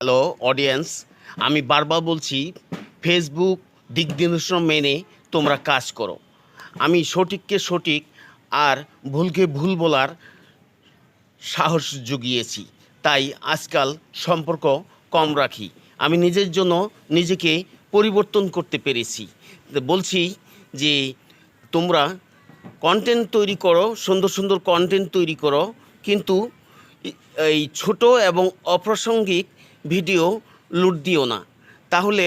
Hello audience আমি বারবার বলছি ফেসবুক দিক নির্দেশনা মেনে তোমরা কাজ করো। আমি সঠিককে সঠিক আর ভুলকে ভুল বলার সাহস জুগিয়েছি। তাই আজকাল সম্পর্ক কম রাখি। আমি নিজের জন্য নিজেকে পরিবর্তন করতে পেরেছি। বলছি যে, তোমরা কন্টেন্ট তৈরি করো, সুন্দর সুন্দর কন্টেন্ট তৈরি করো, কিন্তু এই ছোট এবং অপ্রাসঙ্গিক ভিডিও লুট দিও না। তাহলে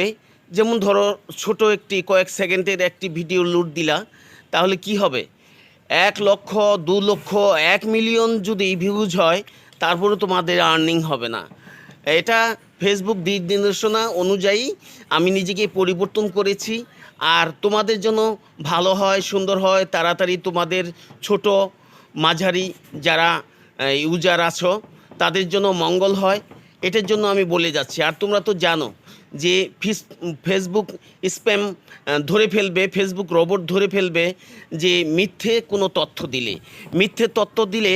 যেমন ধরো ছোট একটি কয়েক সেকেন্ডের একটি ভিডিও লুট দিলা, তাহলে কি হবে? এক লক্ষ, দু লক্ষ, এক মিলিয়ন যদি ভিউজ হয়, তারপরে তোমাদের আর্নিং হবে না। এটা ফেসবুক দিক নির্দেশনা অনুযায়ী আমি নিজেকে পরিবর্তন করেছি, আর তোমাদের জন্য ভালো হয়, সুন্দর হয়, তাড়াতাড়ি তোমাদের ছোট মাঝারি যারা ইউজার আছো, তাদের জন্য মঙ্গল হয়। এটার জন্য আমি বলে যাচ্ছি। আর তোমরা তো জানো যে ফিস, ফেসবুক স্প্যাম ধরে ফেলবে, ফেসবুক রোবট ধরে ফেলবে যে মিথ্যে কোনো তথ্য দিলে। মিথ্যে তথ্য দিলে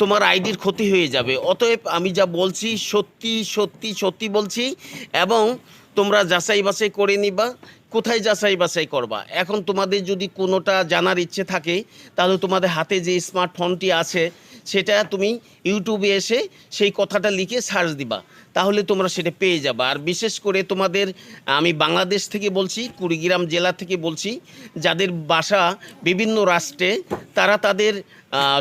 তোমার আইডির ক্ষতি হয়ে যাবে। অতএব আমি যা বলছি সত্যি সত্যি সত্যি বলছি এবং তোমরা যাচাই বাছাই করে নিবা, কোথায় যাচাই বাছাই করবা। এখন তোমাদের যদি কোনোটা জানার ইচ্ছে থাকে, তাহলে তোমাদের হাতে যে স্মার্টফোনটি আছে সেটা তুমি ইউটিউবে এসে সেই কথাটা লিখে সার্চ দিবা। তাহলে তোমরা সেটা পেয়ে যাবে। আর বিশেষ করে তোমাদের, আমি বাংলাদেশ থেকে বলছি, কুড়িগ্রাম জেলা থেকে বলছি, যাদের বাসা বিভিন্ন রাষ্ট্রে, তারা তাদের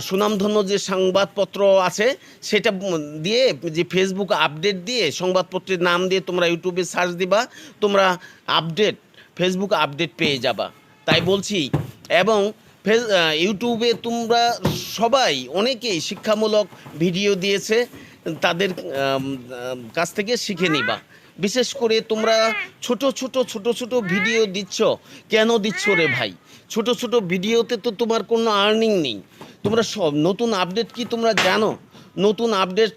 সুনামধন্য যে সংবাদপত্র আছে, সেটা দিয়ে যে ফেসবুক আপডেট দিয়ে সংবাদপত্রের নাম দিয়ে তোমরা ইউটিউবে সার্চ দিবা, তোমরা আপডেট ফেসবুক আপডেট পেয়ে যাবা। তাই বলছি। এবং ইউটিউবে তোমরা সবাই অনেকেই শিক্ষামূলক ভিডিও দিয়েছে, তাদের কাছ থেকে শিখে নিবা। বিশেষ করে তোমরা ছোট ছোট ছোট ছোট ভিডিও দিচ্ছ, কেন দিচ্ছ রে ভাই? ছোট ছোট ভিডিওতে তো তোমার কোনো আর্নিং নেই। তোমরা সব, নতুন আপডেট কি তোমরা জানো? নতুন আপডেট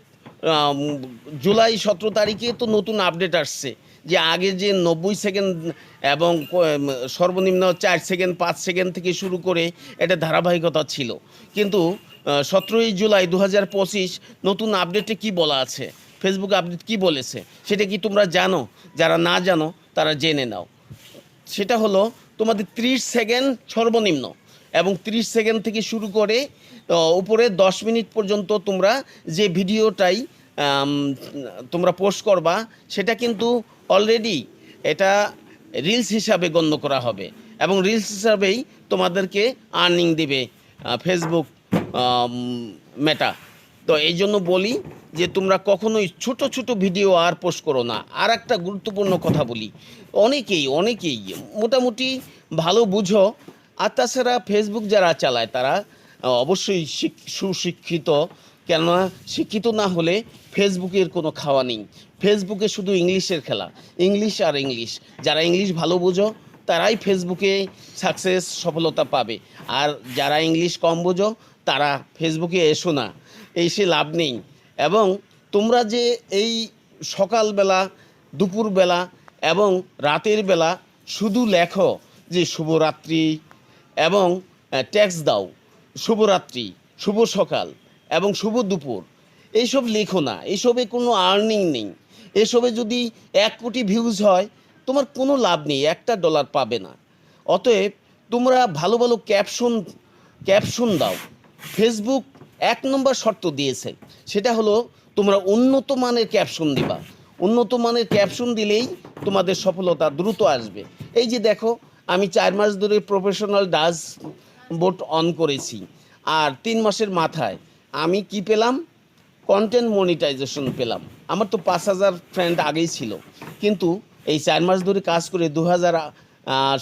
জুলাই সতেরো তারিখে তো নতুন আপডেট আসছে। যে আগে যে নব্বই সেকেন্ড এবং সর্বনিম্ন চার সেকেন্ড, পাঁচ সেকেন্ড থেকে শুরু করে এটা ধারাবাহিকতা ছিল। কিন্তু সতেরোই জুলাই দু পঁচিশ নতুন আপডেটে কি বলা আছে? ফেসবুক আপডেট কি বলেছে? সেটা কি তোমরা জানো? যারা না জানো, তারা জেনে নাও। সেটা হলো, তোমাদের ত্রিশ সেকেন্ড সর্বনিম্ন এবং ত্রিশ সেকেন্ড থেকে শুরু করে উপরে দশ মিনিট পর্যন্ত তোমরা যে ভিডিওটাই তোমরা পোস্ট করবা, সেটা কিন্তু অলরেডি এটা রিলস হিসাবে গণ্য করা হবে। এবং রিলস হিসাবেই তোমাদেরকে আর্নিং দেবে ফেসবুক মেটা তো এই জন্য বলি যে তোমরা কখনোই ছোট ছোট ভিডিও আর পোস্ট করো না। আর একটা গুরুত্বপূর্ণ কথা বলি। অনেকেই অনেকেই মোটামুটি ভালো বুঝো। আর তাছাড়া ফেসবুক যারা চালায়, তারা অবশ্যই সুশিক্ষিত কেননা শিক্ষিত না হলে ফেসবুকের কোনো খাওয়া নেই। ফেসবুকে শুধু ইংলিশের খেলা, ইংলিশ আর ইংলিশ। যারা ইংলিশ ভালো বোঝো, তারাই ফেসবুকে সাকসেস সফলতা পাবে। আর যারা ইংলিশ কম বোঝো, তারা ফেসবুকে এসো না, এসে লাভ নেই। এবং তোমরা যে এই সকালবেলা, দুপুরবেলা এবং রাতের বেলা শুধু লেখো যে শুভরাত্রি এবং ট্যাক্স দাও, শুভরাত্রি, শুভ সকাল এবং শুভ দুপুর। এইসব লেখো না, এসবে কোনো আর্নিং নেই। এসবে যদি এক কোটি ভিউজ হয়, তোমার কোনো লাভ নেই, একটা ডলার পাবে না। অতএব তোমরা ভালো ভালো ক্যাপশন ক্যাপশন দাও। ফেসবুক এক নম্বর শর্ত দিয়েছে, সেটা হলো তোমরা উন্নত মানের ক্যাপশন দিবা। উন্নত মানের ক্যাপশন দিলেই তোমাদের সফলতা দ্রুত আসবে। এই যে দেখো, আমি চার মাস ধরে প্রফেশনাল ডাস বোট অন করেছি। আর তিন মাসের মাথায় আমি কি পেলাম? কন্টেন্ট মনিটাইজেশন পেলাম। আমার তো পাঁচ হাজার ফ্রেন্ড আগেই ছিল। কিন্তু এই চার মাস ধরে কাজ করে দু হাজার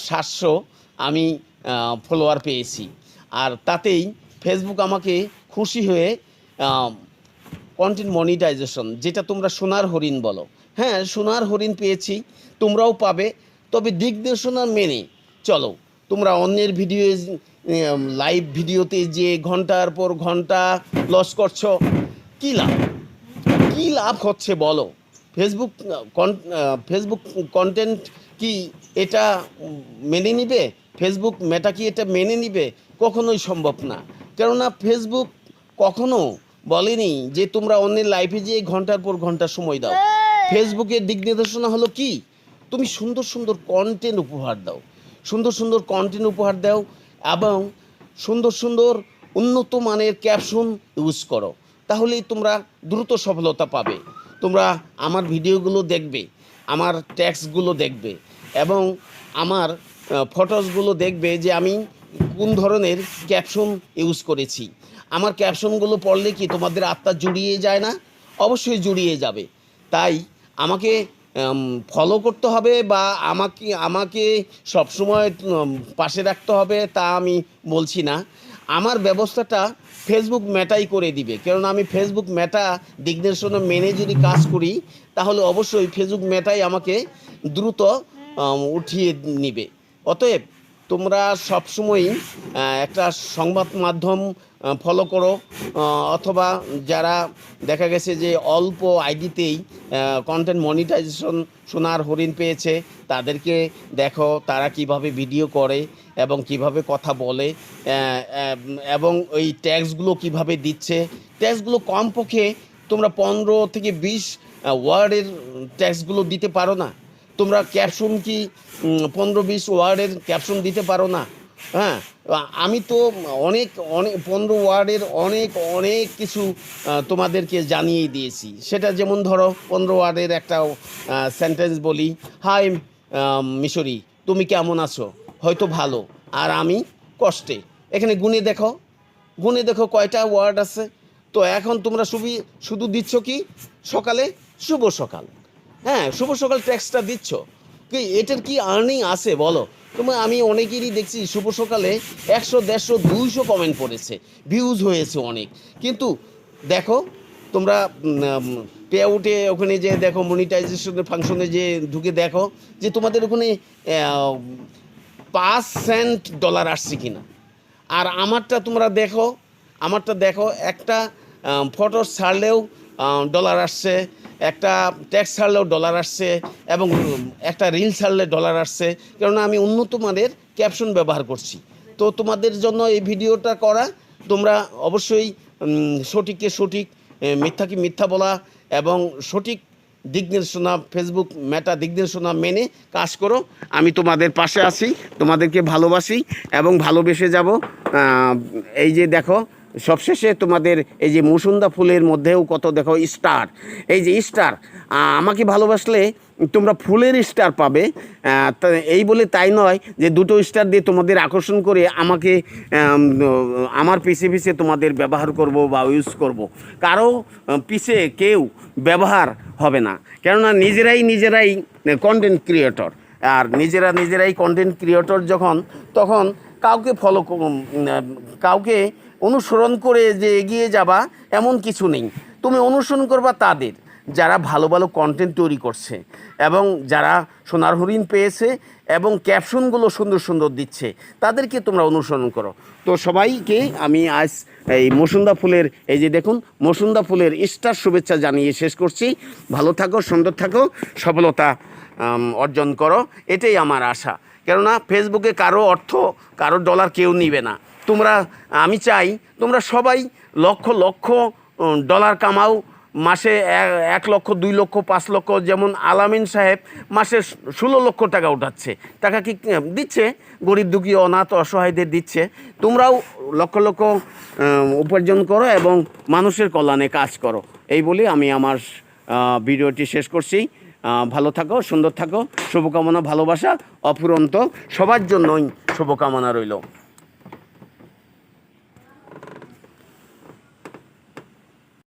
সাতশো আমি ফলোয়ার পেয়েছি। আর তাতেই ফেসবুক আমাকে খুশি হয়ে কন্টেন্ট মনিটাইজেশন যেটা তোমরা সোনার হরিণ বলো। হ্যাঁ সোনার হরিণ পেয়েছি, তোমরাও পাবে। তবে দিক নির্দেশনা মেনে চলো। তোমরা অন্যের ভিডিও লাইভ ভিডিওতে যে ঘণ্টার পর ঘণ্টা লস করছ কী লাভ? কী লাভ হচ্ছে বলো? ফেসবুক ফেসবুক কন্টেন্ট কি এটা মেনে নিবে? ফেসবুক মেটা কি এটা মেনে নিবে? কখনোই সম্ভব না। কেননা ফেসবুক কখনো বলেনি যে তোমরা অন্যের লাইফে যেয়ে ঘণ্টার পর ঘণ্টা সময় দাও। ফেসবুকের দিক নির্দেশনা হলো কি? তুমি সুন্দর সুন্দর কন্টেন্ট উপহার দাও। সুন্দর সুন্দর কন্টেন্ট উপহার দাও এবং সুন্দর সুন্দর উন্নত মানের ক্যাপশন ইউজ করো। তাহলেই তোমরা দ্রুত সফলতা পাবে। তোমরা আমার ভিডিওগুলো দেখবে, আমার ট্যাক্সগুলো দেখবে এবং আমার ফটোসগুলো দেখবে যে আমি কোন ধরনের ক্যাপশন ইউজ করেছি। আমার ক্যাপশনগুলো পড়লে কি তোমাদের আত্মা জুড়িয়ে যায় না? অবশ্যই জুড়িয়ে যাবে। তাই আমাকে ফলো করতে হবে বা আমাকে আমাকে সবসময় পাশে রাখতে হবে তা আমি বলছি না। আমার ব্যবস্থাটা ফেসবুক মেটাই করে দিবে। কারণ আমি ফেসবুক মেটা ডিগনেশন মেনে যদি কাজ করি, তাহলে অবশ্যই ফেসবুক মেটাই আমাকে দ্রুত উঠিয়ে নিবে। অতএব তোমরা সবসময়ই একটা সংবাদ মাধ্যম ফলো করো অথবা যারা দেখা গেছে যে অল্প আইডিতেই কন্টেন্ট মনিটাইজেশন সোনার হরিণ পেয়েছে, তাদেরকে দেখো তারা কীভাবে ভিডিও করে এবং কীভাবে কথা বলে এবং ওই ট্যাক্সগুলো কীভাবে দিচ্ছে। ট্যাক্সগুলো কমপক্ষে তোমরা পনেরো থেকে বিশ ওয়ার্ডের ট্যাক্সগুলো দিতে পারো না। তোমরা ক্যাপশন কি পনেরো বিশ ওয়ার্ডের ক্যাপশন দিতে পারো না? হ্যাঁ আমি তো অনেক অনেক, পনেরো ওয়ার্ডের অনেক অনেক কিছু তোমাদেরকে জানিয়ে দিয়েছি। সেটা যেমন ধরো, পনেরো ওয়ার্ডের একটা সেন্টেন্স বলি হাই মিশরি, তুমি কেমন আছো? হয়তো ভালো, আর আমি কষ্টে। এখানে গুনে দেখো গুনে দেখো কয়টা ওয়ার্ড আছে। তো এখন তোমরা শুধু শুধু দিচ্ছ কি, সকালে, শুভ সকাল। হ্যাঁ শুভ সকাল ট্যাক্সটা দিচ্ছ। কি, এটার কি আর্নিং আছে বলো? তোমার আমি অনেকেরই দেখছি শুভ সকালে একশো, দেড়শো, দুইশো কমেন্ট পড়েছে। ভিউজ হয়েছে অনেক। কিন্তু দেখো, তোমরা পে আউটে ওখানে যে দেখো মনিটাইজেশনের ফাংশনে যে ঢুকে দেখো, যে তোমাদের ওখানে পাঁচ সেন্ট ডলার আসছে কিনা। আর আমারটা তোমরা দেখো, আমারটা দেখো, একটা ফটো ছাড়লেও ডলার আসছে, একটা ট্যাক্স ছাড়লেও ডলার আসছে এবং একটা রিল ছাড়লে ডলার আসছে। কেননা আমি উন্নত মানের ক্যাপশন ব্যবহার করছি। তো তোমাদের জন্য এই ভিডিওটা করা, তোমরা অবশ্যই সঠিককে সঠিক মিথ্যাকে মিথ্যা বলা এবং সঠিক দিক নির্দেশনা ফেসবুক মেটা দিক নির্দেশনা মেনে কাজ করো। আমি তোমাদের পাশে আছি, তোমাদেরকে ভালোবাসি এবং ভালোবেসে যাব। এই যে দেখো সবশেষে তোমাদের এই যে মুসুন্দা ফুলের মধ্যেও কত দেখো স্টার। এই যে স্টার আমাকে ভালোবাসলে তোমরা ফুলের স্টার পাবে। এই বলে তাই নয় যে দুটো স্টার দিয়ে তোমাদের আকর্ষণ করে আমাকে আমার পিছে পিছে তোমাদের ব্যবহার করব বা ইউজ করব। কারও পিছে কেউ ব্যবহার হবে না। কেননা নিজেরাই নিজেরাই কন্টেন্ট ক্রিয়েটর আর নিজেরা নিজেরাই কন্টেন্ট ক্রিয়েটর যখন, তখন কাউকে ফলো কাউকে অনুসরণ করে যে এগিয়ে যাবা, এমন কিছু নেই। তুমি অনুসরণ করবা তাদের, যারা ভালো ভালো কন্টেন্ট তৈরি করছে এবং যারা সোনার হরিণ পেয়েছে এবং ক্যাপশনগুলো সুন্দর সুন্দর দিচ্ছে, তাদেরকে তোমরা অনুসরণ করো। তো সবাইকে আমি আজ এই মসুন্দা ফুলের, এই যে দেখুন, মসুন্দা ফুলের স্টার শুভেচ্ছা জানিয়ে শেষ করছি। ভালো থাকো, সুন্দর থাকো, সফলতা অর্জন করো, এটাই আমার আশা। কেননা ফেসবুকে কারও অর্থ, কারও ডলার কেউ নিবে না। তোমরা, আমি চাই তোমরা সবাই লক্ষ লক্ষ ডলার কামাও। মাসে এক লক্ষ, দুই লক্ষ, পাঁচ লক্ষ, যেমন আলামিন সাহেব মাসে ষোলো লক্ষ টাকা উঠাচ্ছে। টাকা কি দিচ্ছে? গরিব দুঃখী, অনাথ, অসহায়দের দিচ্ছে। তোমরাও লক্ষ লক্ষ উপার্জন করো এবং মানুষের কল্যাণে কাজ করো। এই বলে আমি আমার ভিডিওটি শেষ করছি। ভালো থাকো সুন্দর থাকো শুভকামনা ভালোবাসা অফুরন্ত সবার জন্যই শুভকামনা রইল।